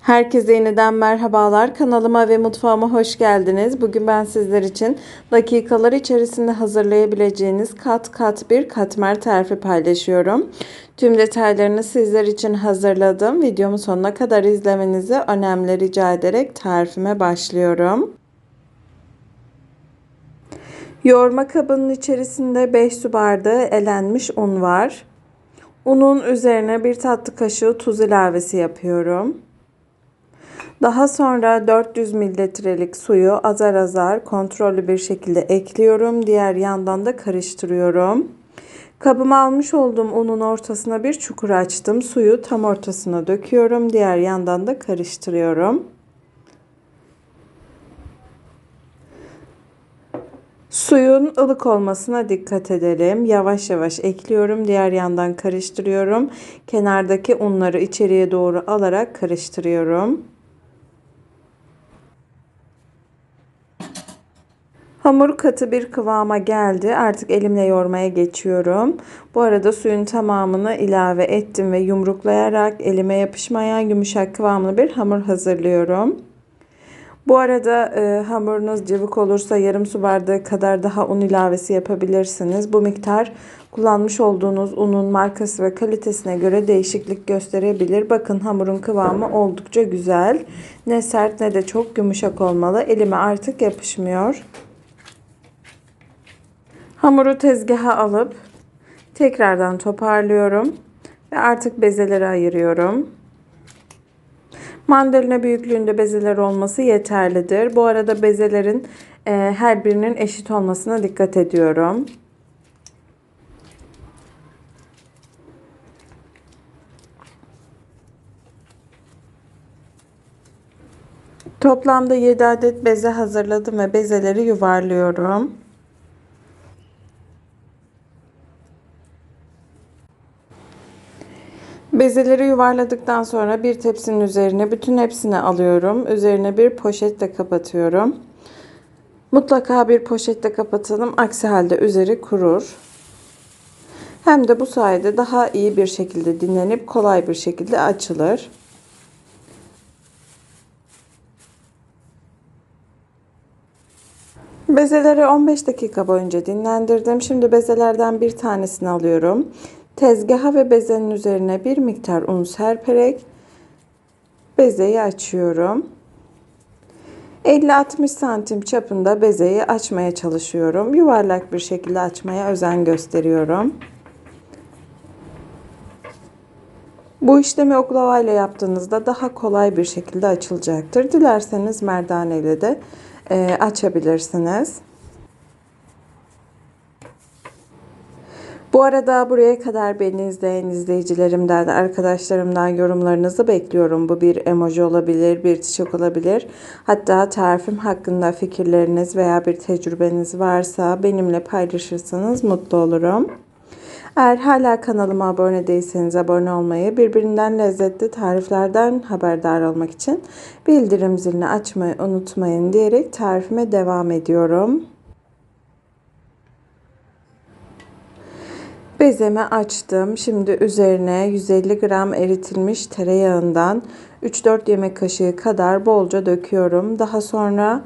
Herkese yeniden merhabalar. Kanalıma ve mutfağıma hoş geldiniz. Bugün ben sizler için dakikalar içerisinde hazırlayabileceğiniz kat kat bir katmer tarifi paylaşıyorum. Tüm detaylarını sizler için hazırladım. Videomu sonuna kadar izlemenizi önemli rica ederek tarifime başlıyorum. Yoğurma kabının içerisinde 5 su bardağı elenmiş un var. Unun üzerine bir tatlı kaşığı tuz ilavesi yapıyorum. Daha sonra 400 mililitrelik suyu azar azar kontrollü bir şekilde ekliyorum. Diğer yandan da karıştırıyorum. Kabıma almış olduğum unun ortasına bir çukur açtım. Suyu tam ortasına döküyorum. Diğer yandan da karıştırıyorum. Suyun ılık olmasına dikkat edelim. Yavaş yavaş ekliyorum. Diğer yandan karıştırıyorum. Kenardaki unları içeriye doğru alarak karıştırıyorum. Hamur katı bir kıvama geldi. Artık elimle yoğurmaya geçiyorum. Bu arada suyun tamamını ilave ettim ve yumruklayarak elime yapışmayan yumuşak kıvamlı bir hamur hazırlıyorum. Bu arada e, hamurunuz cıvık olursa yarım su bardağı kadar daha un ilavesi yapabilirsiniz. Bu miktar kullanmış olduğunuz unun markası ve kalitesine göre değişiklik gösterebilir. Bakın hamurun kıvamı oldukça güzel. Ne sert ne de çok yumuşak olmalı. Elime artık yapışmıyor. Hamuru tezgaha alıp tekrardan toparlıyorum ve artık bezeleri ayırıyorum. Mandalina büyüklüğünde bezeler olması yeterlidir. Bu arada bezelerin e, her birinin eşit olmasına dikkat ediyorum. Toplamda 7 adet beze hazırladım ve bezeleri yuvarlıyorum. Bezeleri yuvarladıktan sonra bir tepsinin üzerine bütün hepsini alıyorum. Üzerine bir poşetle kapatıyorum. Mutlaka bir poşetle kapatalım. Aksi halde üzeri kurur. Hem de bu sayede daha iyi bir şekilde dinlenip kolay bir şekilde açılır. Bezeleri 15 dakika boyunca dinlendirdim. Şimdi bezelerden bir tanesini alıyorum. Tezgaha ve bezenin üzerine bir miktar un serperek bezeyi açıyorum. 50-60 santim çapında bezeyi açmaya çalışıyorum. Yuvarlak bir şekilde açmaya özen gösteriyorum. Bu işlemi oklava ile yaptığınızda daha kolay bir şekilde açılacaktır. Dilerseniz merdane ile de e, açabilirsiniz. Bu arada buraya kadar beni izleyen izleyicilerimden, arkadaşlarımdan yorumlarınızı bekliyorum. Bu bir emoji olabilir, bir çiçek olabilir. Hatta tarifim hakkında fikirleriniz veya bir tecrübeniz varsa benimle paylaşırsanız mutlu olurum. Eğer hala kanalıma abone değilseniz abone olmayı, birbirinden lezzetli tariflerden haberdar olmak için bildirim zilini açmayı unutmayın diyerek tarifime devam ediyorum. Bezemi açtım. Şimdi üzerine 150 gram eritilmiş tereyağından 3-4 yemek kaşığı kadar bolca döküyorum. Daha sonra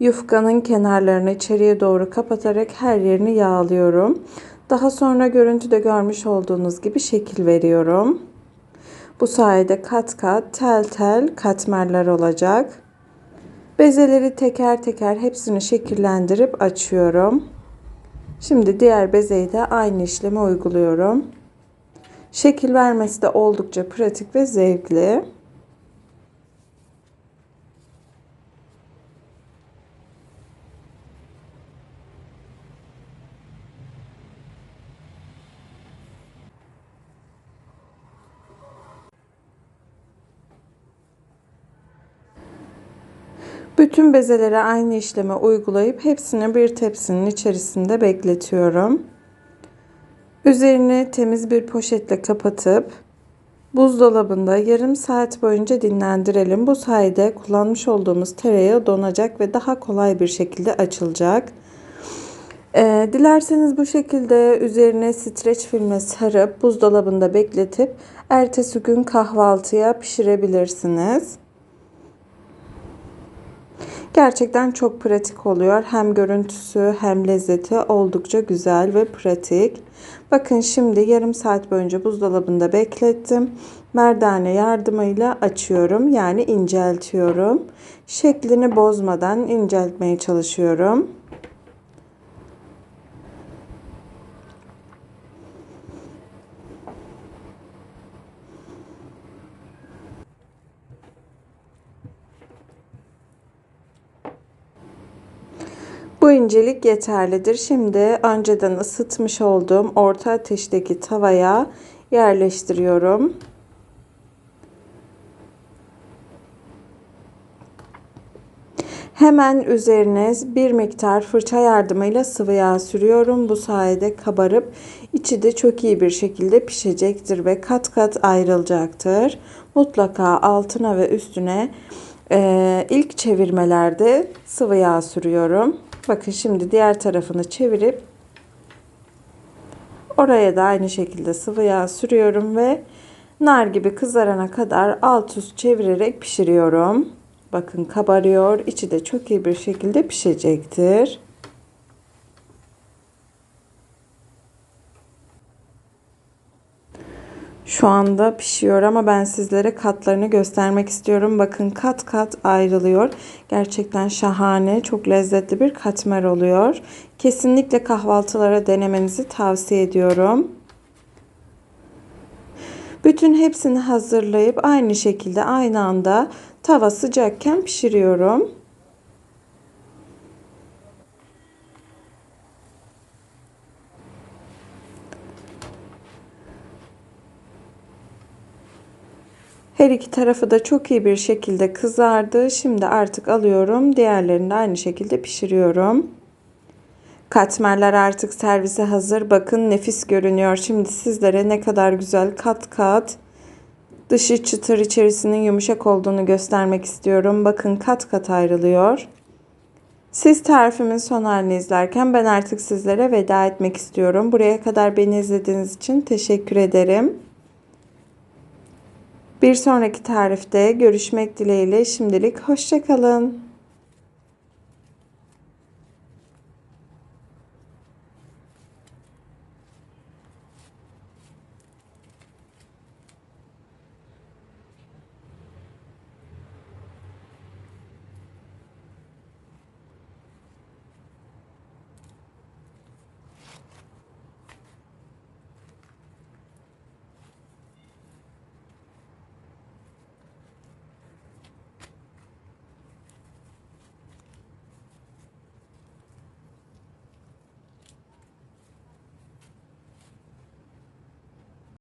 yufkanın kenarlarını içeriye doğru kapatarak her yerini yağlıyorum. Daha sonra görüntüde görmüş olduğunuz gibi şekil veriyorum. Bu sayede kat kat tel tel katmerler olacak. Bezeleri teker teker hepsini şekillendirip açıyorum. Şimdi diğer bezeyi de aynı işlemi uyguluyorum. Şekil vermesi de oldukça pratik ve zevkli. Bütün bezelere aynı işlemi uygulayıp hepsini bir tepsinin içerisinde bekletiyorum. Üzerini temiz bir poşetle kapatıp buzdolabında yarım saat boyunca dinlendirelim. Bu sayede kullanmış olduğumuz tereyağı donacak ve daha kolay bir şekilde açılacak. Ee, dilerseniz bu şekilde üzerine streç filme sarıp buzdolabında bekletip ertesi gün kahvaltıya pişirebilirsiniz. Gerçekten çok pratik oluyor. Hem görüntüsü hem lezzeti oldukça güzel ve pratik. Bakın şimdi yarım saat boyunca buzdolabında beklettim. Merdane yardımıyla açıyorum. Yani inceltiyorum. Şeklini bozmadan inceltmeye çalışıyorum. Bu incelik yeterlidir. Şimdi önceden ısıtmış olduğum orta ateşteki tavaya yerleştiriyorum. Hemen üzerine bir miktar fırça yardımıyla sıvı yağ sürüyorum. Bu sayede kabarıp içi de çok iyi bir şekilde pişecektir ve kat kat ayrılacaktır. Mutlaka altına ve üstüne e, ilk çevirmelerde sıvı yağ sürüyorum. Bakın şimdi diğer tarafını çevirip oraya da aynı şekilde sıvı yağ sürüyorum ve nar gibi kızarana kadar alt üst çevirerek pişiriyorum. Bakın kabarıyor. İçi de çok iyi bir şekilde pişecektir. Şu anda pişiyor ama ben sizlere katlarını göstermek istiyorum. Bakın kat kat ayrılıyor. Gerçekten şahane, çok lezzetli bir katmer oluyor. Kesinlikle kahvaltılara denemenizi tavsiye ediyorum. Bütün hepsini hazırlayıp aynı şekilde aynı anda tava sıcakken pişiriyorum. Her iki tarafı da çok iyi bir şekilde kızardı. Şimdi artık alıyorum. Diğerlerini de aynı şekilde pişiriyorum. Katmerler artık servise hazır. Bakın nefis görünüyor. Şimdi sizlere ne kadar güzel kat kat dışı çıtır içerisinin yumuşak olduğunu göstermek istiyorum. Bakın kat kat ayrılıyor. Siz tarifimin son halini izlerken ben artık sizlere veda etmek istiyorum. Buraya kadar beni izlediğiniz için teşekkür ederim. Bir sonraki tarifte görüşmek dileğiyle şimdilik hoşçakalın.